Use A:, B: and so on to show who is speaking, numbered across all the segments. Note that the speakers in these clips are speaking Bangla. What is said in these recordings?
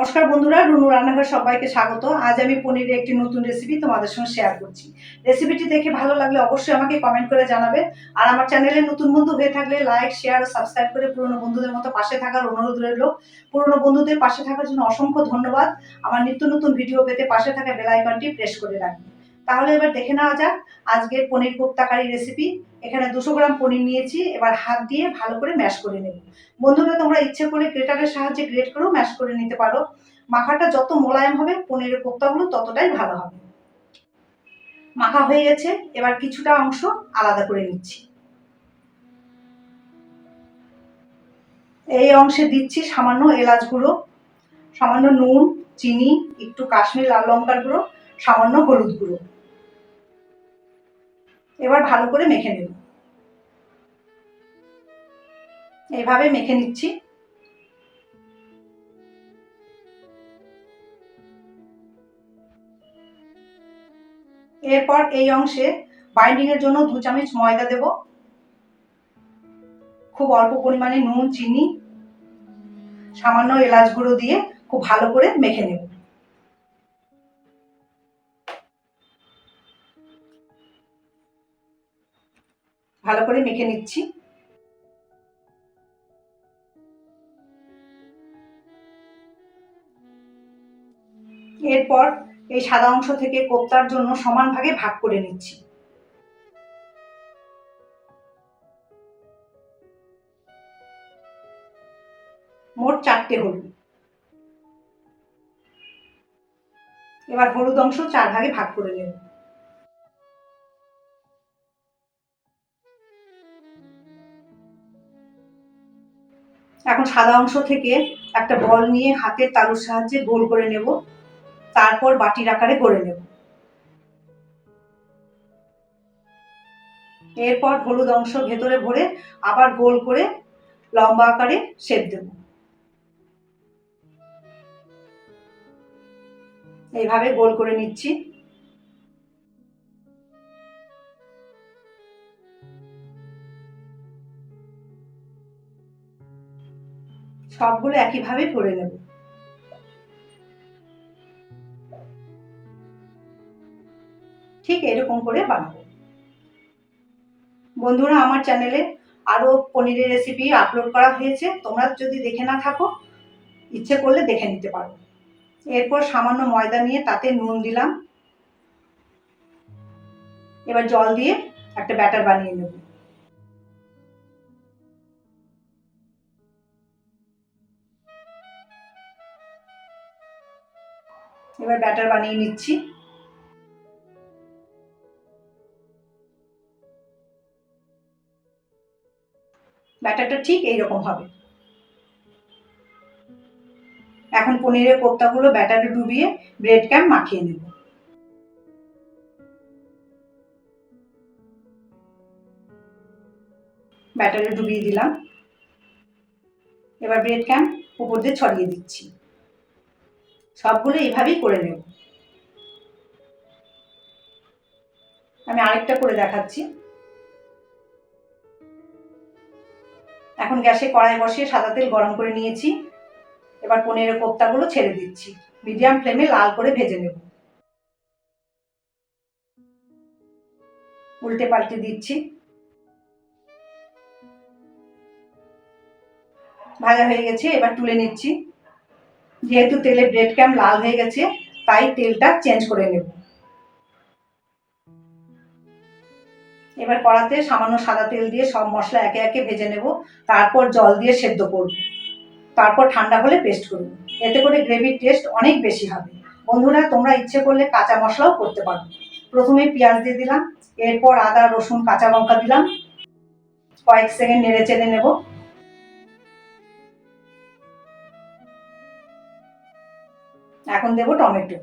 A: নমস্কার বন্ধুরা, রুনু রান্নাঘর সবাইকে স্বাগত। আজ আমি পনিরের একটি নতুন রেসিপি তোমাদের সঙ্গে শেয়ার করছি। রেসিপিটি দেখে ভালো লাগলে অবশ্যই আমাকে কমেন্ট করে জানাবে। আর আমার চ্যানেলে নতুন বন্ধু হয়ে থাকলে লাইক শেয়ার ও সাবস্ক্রাইব করে পুরনো বন্ধুদের মতো পাশে থাকার অনুরোধ রইল। পুরনো বন্ধুদের পাশে থাকার জন্য অসংখ্য ধন্যবাদ। আমার নিত্য নতুন ভিডিও পেতে পাশে থাকা বেলাইকনটি প্রেস করে রাখবে। তাহলে এবার দেখে নেওয়া যাক। আজকের পনির কোপ্তাকারি রেসিপি এখানে দুশো গ্রাম পনির নিয়েছি। এবার হাত দিয়ে ভালো করে ম্যাশ করে নেব। বন্ধুরা, তোমরা ইচ্ছে করে গ্রেটারের সাহায্যে গ্রেট করেও ম্যাশ করে নিতে পারো। মাখাটা যত মোলায়েম হবে, পনিরের কোপ্তাগুলো ততটাই ভালো হবে। মাখা হয়ে গেছে। এবার কিছুটা অংশ আলাদা করে নিচ্ছি। এই অংশে দিচ্ছি সামান্য এলাচ গুঁড়ো, সামান্য নুন, চিনি, একটু কাশ্মীর লাল লঙ্কার গুঁড়ো, সামান্য হলুদ গুঁড়ো। এবার ভালো করে মেখে নেব। এইভাবে মেখে নিচ্ছি। এরপর এই অংশে বাইন্ডিং এর জন্য দু চামচ ময়দা দেব। খুব অল্প পরিমাণে নুন, চিনি, সামান্য এলাচ গুঁড়ো দিয়ে খুব ভালো করে মেখে নেব। ভালো করে মেখে নিচ্ছি। এরপর এই সাদা অংশ থেকে কোপ্তার জন্য সমান ভাগে ভাগ করে নিচ্ছি। মোট চারটে হলুদ। এবার হলুদ অংশ চার ভাগে ভাগ করে নেব। এখন সাদা অংশ থেকে একটা বল নিয়ে হাতের তালুর সাহায্যে গোল করে নেব। তারপর বাটির আকারে গড়ে নেব। এরপর হলুদ অংশ ভেতরে ভরে আবার গোল করে লম্বা আকারে শেপ দেব। এইভাবে গোল করে নিচ্ছি। সবগুলো একইভাবে করে নেব। ঠিক এরকম করে বানাবো। বন্ধুরা, আমার চ্যানেলে আরও পনিরের রেসিপি আপলোড করা হয়েছে। তোমরা যদি দেখে না থাকো, ইচ্ছে করলে দেখে নিতে পারো। এরপর সামান্য ময়দা নিয়ে তাতে নুন দিলাম। এবার জল দিয়ে একটা ব্যাটার বানিয়ে নেব। এবার ব্যাটার বানিয়ে নিচ্ছি। ব্যাটারটা ঠিক এইরকম হবে। এখন পনিরের কোপ্তাগুলো ব্যাটারে ডুবিয়ে ব্রেড ক্যাম্প মাখিয়ে নেব। ব্যাটারে ডুবিয়ে দিলাম। এবার ব্রেড ক্যাম্প উপর দিয়ে ছড়িয়ে দিচ্ছি। সবগুলো এইভাবেই করে নেব। আমি আরেকটা করে দেখাচ্ছি। এখন গ্যাসে কড়াই বসিয়ে সাদা তেল গরম করে নিয়েছি। এবার পনিরের কোপ্তাগুলো ছেড়ে দিচ্ছি। মিডিয়াম ফ্লেমে লাল করে ভেজে নেব। উল্টে পাল্টে দিচ্ছি। ভাজা হয়ে গেছে, এবার তুলে নিচ্ছি। যেহেতু তেলে ব্রেড ক্যাম লাল হয়ে গেছে, তাই তেলটা চেঞ্জ করে নেব। এবার কড়াতে সামান্য সাদা তেল দিয়ে সব মশলা একে একে ভেজে নেব, তারপর জল দিয়ে সেদ্ধ করব। তারপর ঠান্ডা হলে পেস্ট করব। এতে করে গ্রেভির টেস্ট অনেক বেশি হবে। বন্ধুরা, তোমরা ইচ্ছে করলে কাঁচা মশলাও করতে পারো। প্রথমে পেঁয়াজ দিয়ে দিলাম, এরপর আদা, রসুন, কাঁচা লঙ্কা দিলাম। কয়েক সেকেন্ড নেড়ে চেড়ে নেব। এখন দেব টমেটো।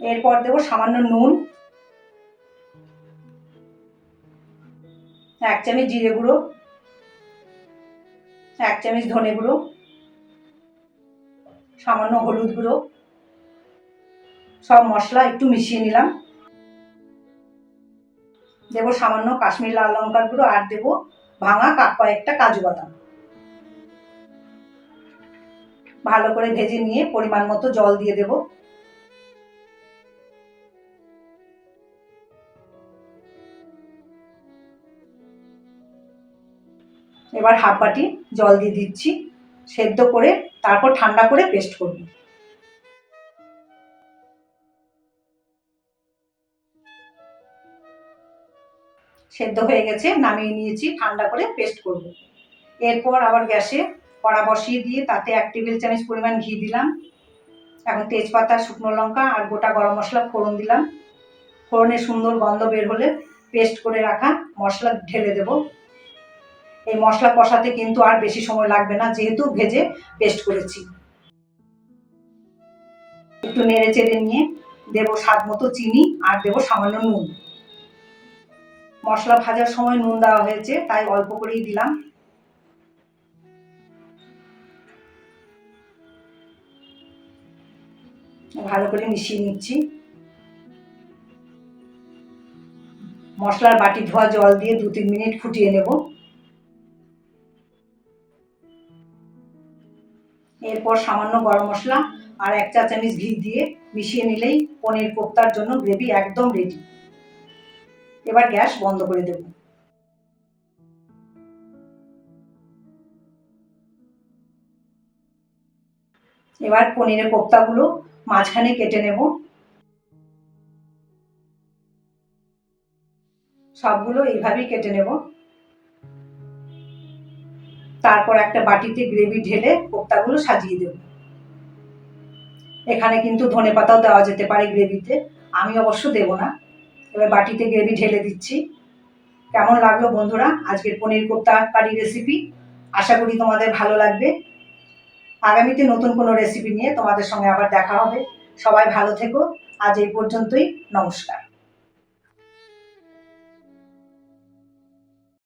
A: এরপর দেব সামান্য নুন, এক চামচ জিরে গুঁড়ো, এক চামচ ধনে গুঁড়ো, সামান্য হলুদ গুঁড়ো, সব মশলা একটু মিশিয়ে নিলাম। দেবো সামান্য কাশ্মীর লাল লঙ্কার গুঁড়ো আর দেবো ভাঙা কয়েকটা কাজু বাদাম। ভালো করে ভেজে নিয়ে পরিমাণ মতো জল দিয়ে দেবো। এবার হাফ বাটি জল দিয়ে দিচ্ছি। সেদ্ধ করে, তারপর ঠান্ডা করে পেস্ট করব। সেদ্ধ হয়ে গেছে, নামিয়ে নিয়েছি, ঠান্ডা করে পেস্ট করব। এরপর আবার গ্যাসে কড়া বসিয়ে দিয়ে তাতে এক টেবিল চামচ পরিমাণ ঘি দিলাম এখন তেজপাতা, শুকনো লঙ্কা, আর গোটা গরম মশলা ফোড়ন দিলাম। ফোড়নের সুন্দর গন্ধ বের হলে পেস্ট করে রাখা মশলা ঢেলে দেবো। এই মশলা কষাতে কিন্তু আর বেশি সময় লাগবে না, যেহেতু ভেজে পেস্ট করেছি। একটু নেড়ে চেড়ে নিয়ে দেবো স্বাদ মতো চিনি, আর দেবো সামান্য নুন। মশলা ভাজার সময় নুন দেওয়া হয়েছে, তাই অল্প করেই দিলাম। ভালো করে মিশিয়ে নিচ্ছি। মশলার বাটি ধোয়া জল দিয়ে দু তিন মিনিট ফুটিয়ে নেব। এরপর সামান্য গরম মশলা আর এক চা চামচ ঘি দিয়ে মিশিয়ে নিলেই পনির কোপ্তার জন্য গ্রেভি একদম রেডি এবার গ্যাস বন্ধ করে দেব। এবার পনিরের কোপ্তাগুলো মাঝখানে কেটে নেব। সবগুলো এইভাবেই কেটে নেব। তারপর একটা বাটিতে গ্রেভি ঢেলে কোপ্তাগুলো সাজিয়ে দেব। এখানে কিন্তু ধনে পাতাও দেওয়া যেতে পারে গ্রেভিতে, আমি অবশ্য দেব না। এবার বাটিতে গ্রেভি ঢেলে দিচ্ছি। কেমন লাগল বন্ধুরা আজকের পনির কোপ্তা কারি রেসিপি আশা করি তোমাদের ভালো লাগবে। আগামীতে নতুন কোনো রেসিপি নিয়ে তোমাদের সঙ্গে আবার দেখা হবে। সবাই ভালো থেকো। আজ এই পর্যন্তই, নমস্কার।